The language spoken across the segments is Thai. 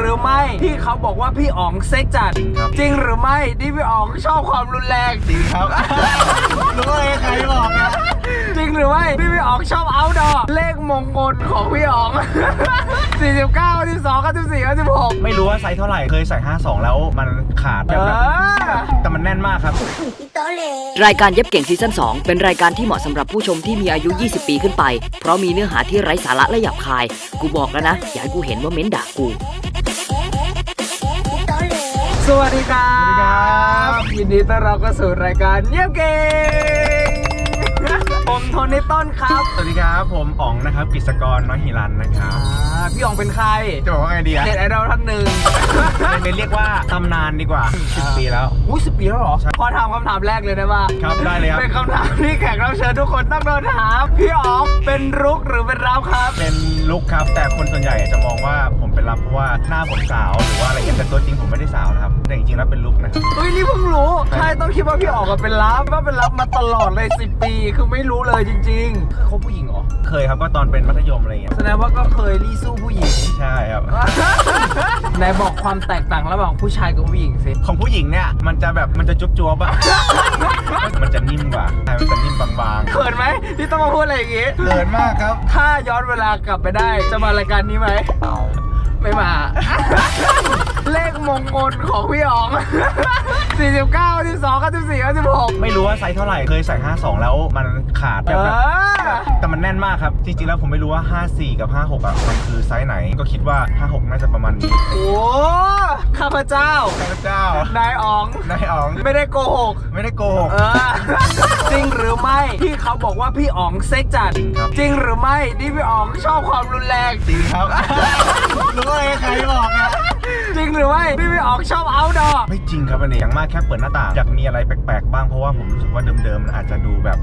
หรือไม่ที่เขาบอกว่าพี่อ๋องเซ็กจัด จริงครับ จริงหรือไม่ที่พี่อ๋องชอบความรุนแรง จริงครับ รู้เลยใครบอกนะจริงหรือไม่ที่พี่อ๋องชอบเอาดอเลขมงคลของพี่อ๋อง 49 12 94 96 ไม่รู้ว่าไซส์เท่าไหร่ เคยใส่ 52 แล้วมันขาดเอแบบแบบอ แต่มันแน่นมากครับ รายการเย็บเก่งซีซั่น2 เป็นรายการที่เหมาะสำหรับผู้ชมที่มีอายุ 20 ปีขึ้นไป เพราะมีเนื้อหาที่ไร้สาระและหยาบคาย กูบอกแล้วนะ อย่าให้กูเห็นว่าเม้นด่ากู สวัสดีครับสวัสดีครับยินดีต้อนรับเข้าสู่รายการเยี่ยมเก่ง ผมโทนี่ต้นครับสวัสดีครับ ผมอ๋องนะครับกฤษกรน้อยหิรันนะครับอ่าพี่อ๋องเป็นใครจะบอกว่าไงดีอะเน็ตไอดอลท่านหนึ่งเป็นเรียกว่าตำนานดีกว่า 10 ปีแล้ว อุ้ยสิบปีแล้วเหรอใช่ขอถามคำถามแรกเลยได้ป่ะครับได้เลยครับเป็นคำถามที่แขกรับเชิญทุกคนต้องโดนถามพี่อ๋องเป็นรุกหรือเป็นรับครับ เป็นลุคครับ แต่คนส่วนใหญ่จะมองว่าผมเป็นรับเพราะว่าหน้าผมสาวหรือว่าอะไรเงี้ยแต่ตัวจริงผมไม่ได้สาวนะครับแต่จริงๆแล้วเป็นลุคนะครับอุ้ยนี่เพิ่งรู้ใช่ต้องคิดว่าพี่อ๋องอะเป็นรับว่าเป็นรับมาตลอดเลยสิปีคือไม่รู้เลยจริงๆคือเขาผู้หญิงเหรอ เคยครับก็ตอนเป็นมัธยมอะไรเงี้ยแสดงว่าก็เคยรีสู้ผู้หญิง ใช่ครับ ไหนบอกความแตกต่างระหว่างผู้ชายกับผู้หญิงสิ ของผู้หญิงเนี่ยมันจะแบบมันจะจุ๊บจ๊วบอะ มันจะนิ่มกว่าใช่มันจะนิ่มบางเขินไหมที่ต้องมาพูดอะไรอย่างงี้ ๆเกินมากครับ ถ้าย้อนเวลากลับไปได้ จะมารายการนี้ไหมไม่มาเลข มงคลของพี่อ๋อง 49 12 94 96 ไม่รู้ว่าไซส์เท่าไหร่ เคยใส่ 52 แล้วมันขาดเอแบบแบบอแต่มันแน่นมากครับ จริงๆ แล้วผมไม่รู้ว่า 54 กับ 56 อะ มันคือไซส์ไหน ก็คิดว่า 56 น่าจะประมาณนี้โอ้ข้าพเจ้าข้าพเจ้า นายอ๋อง นายอ๋อง ไม่ได้โกหก ไม่ได้โกหก เออ จริงหรือไม่ที่เขาบอกว่าพี่อ๋องเซ็กจัด จริงครับ จริงหรือไม่ที่พี่อ๋องชอบความรุนแรง จริงครับ รู้เลยใครบอกนะจ ริงหรือไม่ที่พี่อ๋องชอบเอาดอไม่จริงครับอันนี้อย่างมากแค่เปิดหน้าต่างอยากมีอะไรแปลกๆบ้างเพราะว่าผมรู้สึกว่าเดิมๆมันอาจจะดูแบบ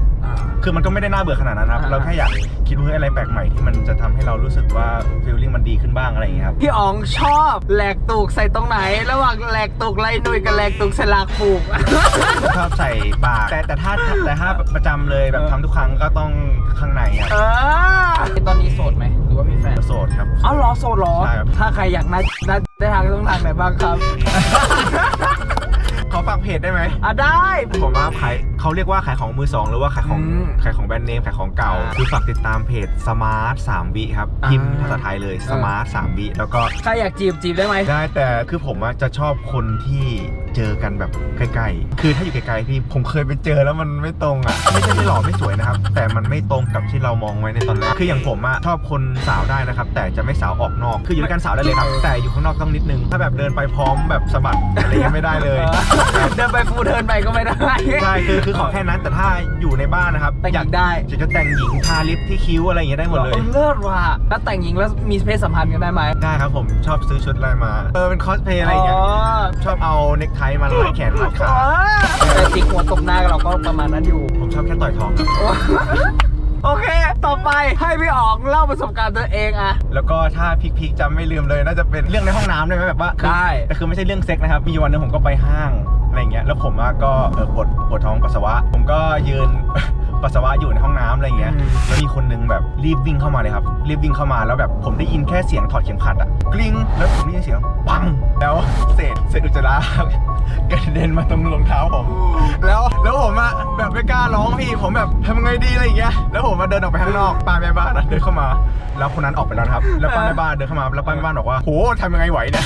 คือมันก็ไม่ได้น่าเบื่อขนาดนั้นครับอ่าเราแค่อยากคิดว่าเฮ้ยอะไรแปลกใหม่ที่มันจะทำให้เรารู้สึกว่าฟีลลิ่งมันดีขึ้นบ้างอะไรอย่างเงี้ยครับพี่อ๋องชอบแหลกตูกใส่ตรงไหน ระหว่างแหลกตูกไรหนุ่ยกับแหลกตูกใส่ลากปลูกชอบใส่ปากแต่แต่ถ้าแต่ถ้าประจำเลยแบบทำทุกครั้งก็ต้องข้างในอะเออตอนนี้โสดไหมหรือว่ามีแฟนโสดครับเอาเหรอโสดเหรอใช่ครับถ้าใครอยากนัดนัด ได้ทางต้องทางไหนบ้างครับ ขอฝากเพจได้ไหมอะได้ ผมว่าขายเขาเรียกว่าขายของมือสองหรือว่าขายของอืมขายของแบรนด์เนมขายของเก่า อ่าคือฝากติดตามเพจ smart 3วิครับอ่า พิมพ์ภาษาไทยเลยเออ smart 3วิแล้วก็ใครอยากจีบจีบได้ไหม ได้แต่คือผมอะจะชอบคนที่เจอกันแบบใกล้ๆ คือถ้าอยู่ไกลๆพี่ผมเคยไปเจอแล้วมันไม่ตรงอะไม่ใช่ไม่หล่อไม่สวยนะครับ แต่มันไม่ตรงกับที่เรามองไว้ในตอนแรกคืออย่างผมอะชอบคนสาวได้นะครับ แต่จะไม่สาวออกนอก คืออยู่ด้วยกันสาวได้เลยครับ แต่อยู่ข้างนอกต้องนิดนึง ถ้าแบบเดินไปพร้อมแบบสะบัดอะไรเงี้ยไม่ได้เลย เดินไปฟูเทิร์นไปก็ไม่ได้ ใช่คือคือขอแค่นั้นแต่ถ้าอยู่ในบ้านนะครับแต่งหญิงอยากได้ อยากจะแต่งหญิงทาลิปที่คิ้วอะไรอย่างเงี้ยได้หมดเลยออเลิศว่ะแล้วแต่งหญิงแล้วมีเพศสัมพันธ์กันได้ไหมได้ครับผมชอบซื้อชุดอะไรมา เออเป็นคอสเพลย์อะไรอย่างเงี้ยชอบเอาเน็กไทมาร้อยแขนรัดขาแต่จิกหัวตบหน้าเราก็ประมาณนั้นอยู่ ผมชอบแค่ต่อยทองครับ โอเค ต่อไปให้พี่อ๋องเล่าประสบการณ์ตัวเองอะ แล้วก็ถ้าพีคๆจำไม่ลืมเลยน่าจะเป็นเรื่องในห้องน้ำได้ไหมแบบว่าคือได้ แต่คือไม่ใช่เรื่องเซ็กนะครับ มีวันหนึงผมก็ไปห้างอะไรเงี้ย แล้วผมอะก็เออปวดปวดท้องปัสสาวะ ผมก็ยืน ปัสสาวะอยู่ในห้องน้ำอะไรเงี้ยแล้วมีคนนึงแบบรีบวิ่งเข้ามาเลยครับ รีบวิ่งเข้ามาแล้วแบบผมได้ยินแค่เสียงถอดเข็มขัดอะกลิ้งแล้วผมได้ยินเสียงปังแล้วเศษเศษอุจจาระ กระเด็นมาตรงรองเท้าผม แล้วแล้วผมอะแบบไม่กล้าร้องพี่ผมแบบทำไงดีอะไรอย่างเงี้ยแล้วผมมาเดินออกไปข้างนอกป้าแม่บ้านอะเดินเข้ามา แล้วคนนั้นออกไปแล้วนะครับ แล้วป้าแม่บ้านเดินเข้ามาแล้วป้าแม่บ้านบอกว่าโหทำยังไงไหวเนี่ย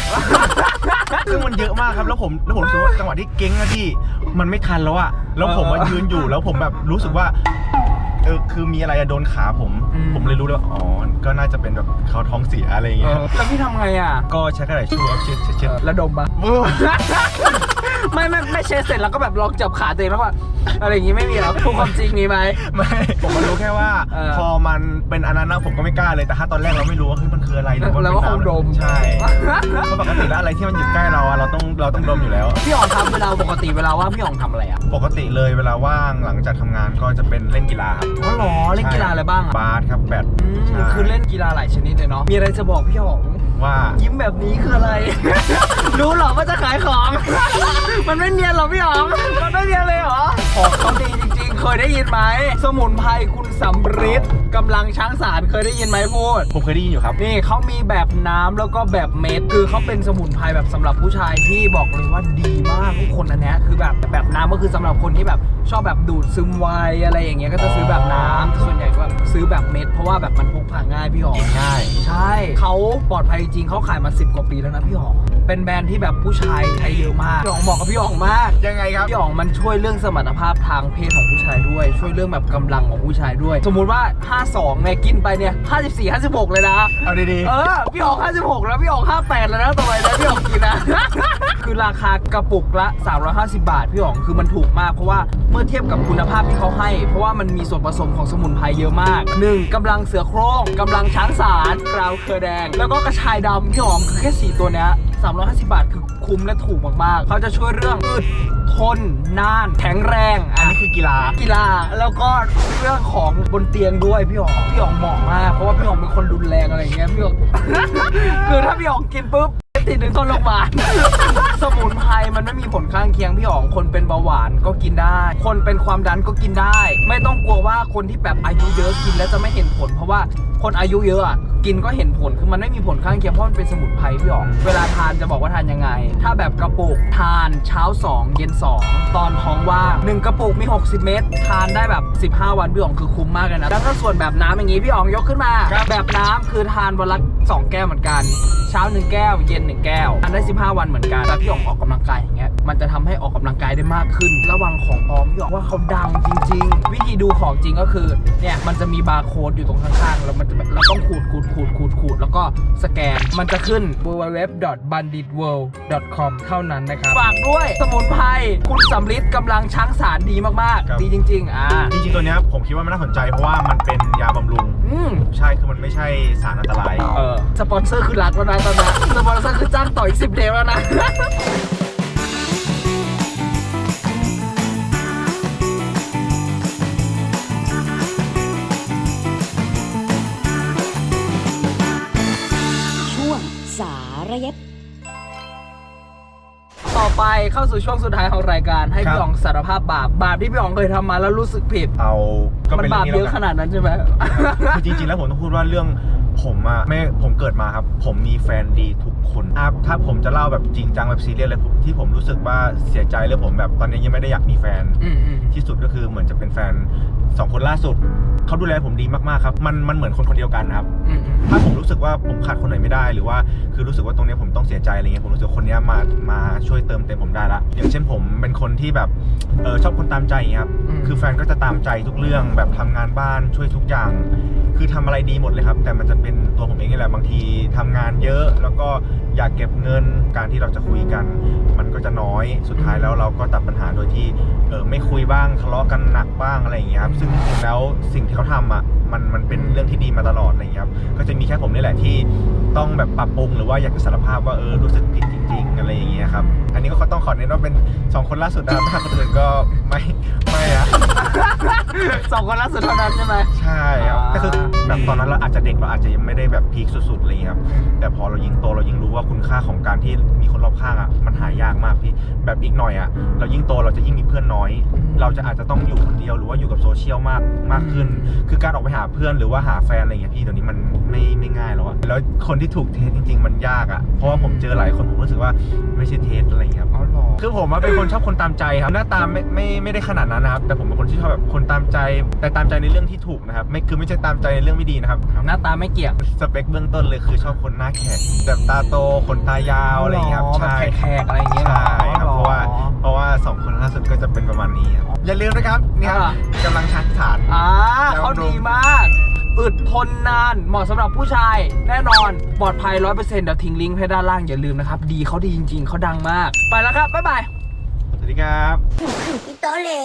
ซึ่งมันเยอะมากครับแล้วผมแล้วผมรู้สึกว่าจังหวะที่เก้งอะพี่ มันไม่ทันแล้วอะแล้วผมมายืนอยู่แล้วผมแบบรู้สึกว่าเออคือมีอะไรอะโดนขาผม อืม ผมเลยรู้เลยว่าอ๋อก็น่าจะเป็นแบบเขาท้องเสียอะไรอย่างเอเงี้ยอแล้วพี่ทำไงอะก็ใช้กระดาษชูครับเช็ดเช็ดเช็ดระดมปะเออ ไม่ไม่ไม่เช็ดเสร็จแล้วก็แบบลองจับขาตัวเองแล้วก็อะไรอย่างงี้ไม่มีหรอพูดความจริงมีไหม ไม่ผมมารู้แค่ว่า เออพอมันเป็นอันนั้นนะผมก็ไม่กล้าเลยแต่ถ้าตอนแรกเราไม่รู้ว่าเฮ้ยมันคืออะไรหรือว่าแล้วก็เป็นคงดม ใช่เพราะปกติแล้วอะไรที่มันอยู่ใกล้เราอะเราต้องเราต้องดมอยู่แล้ว พี่อ๋องทำเวลาปกติเวลาว่างพี่อ๋องทำอะไรอะปกติเลยเวลาว่างหลังจากทำงานก็จะเป็นเล่นกีฬาครับอ๋อเหรอเล่นกีฬาอะไรบ้างอะบาสครับแบดอืมใช่คือเล่นกีฬาหลายชนิดเลยเนาะมีอะไรจะบอกพี่อ๋องว่ายิ้มแบบนี้คืออะไร รู้เหรอว่าจะขายของ มันไม่เนียนหรอพี่อ๋องมันไม่เนียนเลยเหรอของเขาดีจริงๆ เคยได้ยินไหม สมุนไพรคุณสำริดกำลังช้างสารเคยได้ยินไหมพูด ผมเคยได้ยินอยู่ครับ นี่เขามีแบบน้ำแล้วก็แบบเม็ด คือเขาเป็นสมุนไพรแบบสำหรับผู้ชายที่บอกเลยว่าดีมากทุกคนอันเนี้ยคือแบบแบบน้ำก็คือสำหรับคนที่แบบชอบแบบดูดซึมไวอะไรอย่างเงี้ยก็จะซื้อแบบน้ำส่วนใหญ่ก็แบบซื้อแบบเม็ด เพราะว่าแบบมันพกพาง่ายพี่หอมกินง่าย ใช่เขาปลอดภัยจริงเขาขายมา 10 กว่าปีแล้วนะพี่หอม เป็นแบรนด์ที่แบบผู้ชายใช้เยอะมากพี่หอมบอกกับพี่หอมมาก ยังไงครับ พี่อ๋องมันช่วยเรื่องสมรรถภาพทางเพศของผู้ชายด้วย ช่วยเรื่องแบบกำลังของผู้ชายด้วย สมมุติว่า 52เนี่ยกินไปเนี่ย 54 56 เลยนะ เอาดีเออ พี่อ๋อง56 แล้ว พี่อ๋อง58 แล้วนะต่อไปนะพี่อ๋องกินนะ คือราคากระปุกละ 350 บาท พี่อ๋องคือมันถูกมากเพราะว่าเมื่อเทียบกับคุณภาพที่เขาให้ เพราะว่ามันมีส่วนผสมของสมุนไพรเยอะมาก 1. กำลังเสือโคร่งกำลังช้างสารกราวเครือแดง แล้วก็กระชายดำพี่อ๋องคือแค่สี่ตัวเนี้ย 350 บาทคือคุ้มและถูกมากๆ เขาจะช่วยเรื่องอึดทนนาน แข็งแรง อันนี้คือกีฬา กีฬา แล้วก็เรื่องของบนเตียงด้วยพี่หองพี่หองเหมาะมาก เพราะว่าพี่หองเป็นคนรุนแรงอะไรอย่างเงี้ยพี่หอง คือถ้าพี่หองกินปุ๊บติดถึงต้นโรงพยาบาล สมุนไพรมันไม่มีผลข้างเคียงพี่หอง คนเป็นเบาหวานก็กินได้ คนเป็นความดันก็กินได้ ไม่ต้องกลัวว่าคนที่แบบอายุเยอะกินแล้วจะไม่เห็นผล เพราะว่าคนอายุเยอะ กินก็เห็นผลคือมันไม่มีผลข้างเคียงเพราะมันเป็นสมุนไพรพี่หองเวลาทานจะบอกว่าทานยังไง ถ้าแบบกระปุกทานเช้า 2 เย็น 2 ตอนท้องว่างหนึ่งกระปุกมี 60 เม็ดทานได้แบบ 15 วันพี่หองคือคุ้มมากเลยนะแล้วถ้าส่วนแบบน้ำอย่างงี้พี่หองยกขึ้นมาครับแบบน้ำคือทานวันละ2แก้วเหมือนกัน เช้า 1 แก้ว เย็น 1 แก้วทานได้ 15 วันเหมือนกันแต่พี่หองออกกำลังกายอย่างเงี้ยมันจะทำให้ออกกำลังกายได้มากขึ้น ระวังของปลอมพี่หองว่าเขาดังจริง ๆ วิธีดูของจริงก็คือ เนี่ย มันจะมีบาร์โค้ดอยู่ตรงข้างๆ แล้วมันจะแบบเราต้องขูดขูดขูดขูดขูดแล้วก็สแกน มันจะขึ้น www.banditworld.com เท่านั้นนะครับ ฝากด้วย สมุนไพร คุณสำลิดกำลังช้างสารดีมากครับๆดีจริง ๆ อ่า จริงๆ ตัวเนี้ยผมคิดว่ามันน่าสนใจเพราะว่ามันเป็นยาบำรุง อืมใช่ คือมันไม่ใช่สารอันตราย เออ สปอนเซอร์คือรักแล้วนะตอนนี้ สปอนเซอร์คือจ้างต่ออีกสิบเทปแล้วนะารยัดต่อไปเข้าสู่ช่วงสุดท้ายของรายการให้ครับ พี่อ๋องสารภาพบาปบาปที่พี่อ๋องเคยทำมาแล้วรู้สึกผิดเอาก็มันเป็นบาเรื่ปองนี้เยแล้วกันอะขนาดนั้นใช่ไหม คือจริงๆแล้วผมต้องพูดว่าเรื่อง ผมอะไม่ผมเกิดมาครับ ผมมีแฟนดีทุกคนอะถ้าผมจะเล่าแบบจริงจังแบบซีเรียสเลยผมที่ผมรู้สึกว่าเสียใจแล้วผมแบบตอนนี้ยังไม่ได้อยากมีแฟนอืมอืมที่สุดก็คือเหมือนจะเป็นแฟนสองคนล่าสุดเขาดูแลผมดีมากๆครับ มันมันเหมือนคนคนเดียวกันนะครับ อืมอืมถ้าผมรู้สึกว่าผมขาดคนไหนไม่ได้หรือว่าคือรู้สึกว่าตรงเนี้ยผมต้องเสียใจอะไรเงี้ยผมรู้สึกว่าคนเนี้ยมามาช่วยเติมเต็มผมได้ละอย่างเช่นผมเป็นคนที่แบบเออชอบคนตามใจอย่างเงี้ยครับคือแฟนก็จะตามใจทุกเรื่องแบบทำงานบ้านช่วยทุกอย่าง คือทำอะไรดีหมดเลยครับ แต่มันจะเป็นตัวผมเองนี่แหละบางทีทำงานเยอะ แล้วก็อยากเก็บเงินการที่เราจะคุยกัน มันก็จะน้อยสุดท้ายแล้วเราก็ตัดปัญหาโดยที่เออไม่คุยบ้างทะเลาะกันหนักบ้างอะไรอย่างเงี้ยครับซึ่งจริงๆแล้วสิ่งที่เขาทำอะมันมันเป็นเรื่องที่ดีมาตลอดอะไรอย่างเงี้ยครับก็จะมีแค่ผมนี่แหละที่ต้องแบบปรับปรุงหรือว่าอยากจะสารภาพว่าเออรู้สึกผิดจริง ๆ อะไรอย่างเงี้ยครับอันนี้ก็ต้องขอเน้นว่าเป็นสองคนล่าสุดนะครับถ้าคนอื่นก็ไม่ไม่อะ สองคนล่าสุดเท่านั้นใช่ไหม ใช่ครับอ่าก็คือแบบตอนนั้นเราอาจจะเด็กเราอาจจะยังไม่ได้แบบพีคสุดๆอะไรอย่างเงี้ยครับ แต่พอเรายิ่งโตเรายิ่งรู้ว่าคุณค่าของการที่มีคนรอบข้างอะมันหายากมากพี่แบบอีกหน่อยอะเรายิ่งโตเราจะยิ่งมีเพื่อนน้อย เราจะอาจจะต้องอยู่คนเดียวหรือว่าอยู่กับโซเชียลมากมากขึ้น คือการออกไปหาเพื่อนหรือว่าหาแฟนอะไรอย่างเงี้ยพี่เดี๋ยวนี้มันไม่ไม่ง่ายแล้วอะแล้วคนที่ถูกเทสจริง ๆ มันยากอะเพราะว่าผมเจอหลายคนผมรู้สึกว่าไม่ใช่เทสอะไรอย่างเงี้ยครับอ๋อเหรอ คือผมอะเป็นคนชอบคนตามใจครับหน้าตาไม่ไม่ไม่ได้ขนาดนั้นนะครับแต่ผมเป็นคนที่ชอบแบบคนตามใจ แต่ตามใจในเรื่องที่ถูกนะครับไม่คือไม่ใช่ตามใจในเรื่องไม่ดีนะครับหน้าตาไม่เกี่ยวสเปคเบื้องต้นเลยคือชอบคนหน้าแขกแบบตาโตขนตายาวอะไรอย่างเงี้ยครับแบบใช่แขกๆอะไรอย่างเงี้ยเหรอใช่ครับอ๋อเพราะว่าเพราะว่าสองคนล่าสุดก็จะเป็นประมาณนี้ครับอย่าลืมนะครับนี่ครับอ่ากำลังชักฐานอ่าแล้วเขาดูดีมาก อึดทนนาน เหมาะสำหรับผู้ชาย แน่นอน ปลอดภัย 100%เดี๋ยวทิ้งลิงก์ให้ด้านล่างอย่าลืมนะครับ ดีเขาดีจริง ๆ เขาดังมาก ไปแล้วครับ บ๊ายบาย สวัสดีครับ Tole.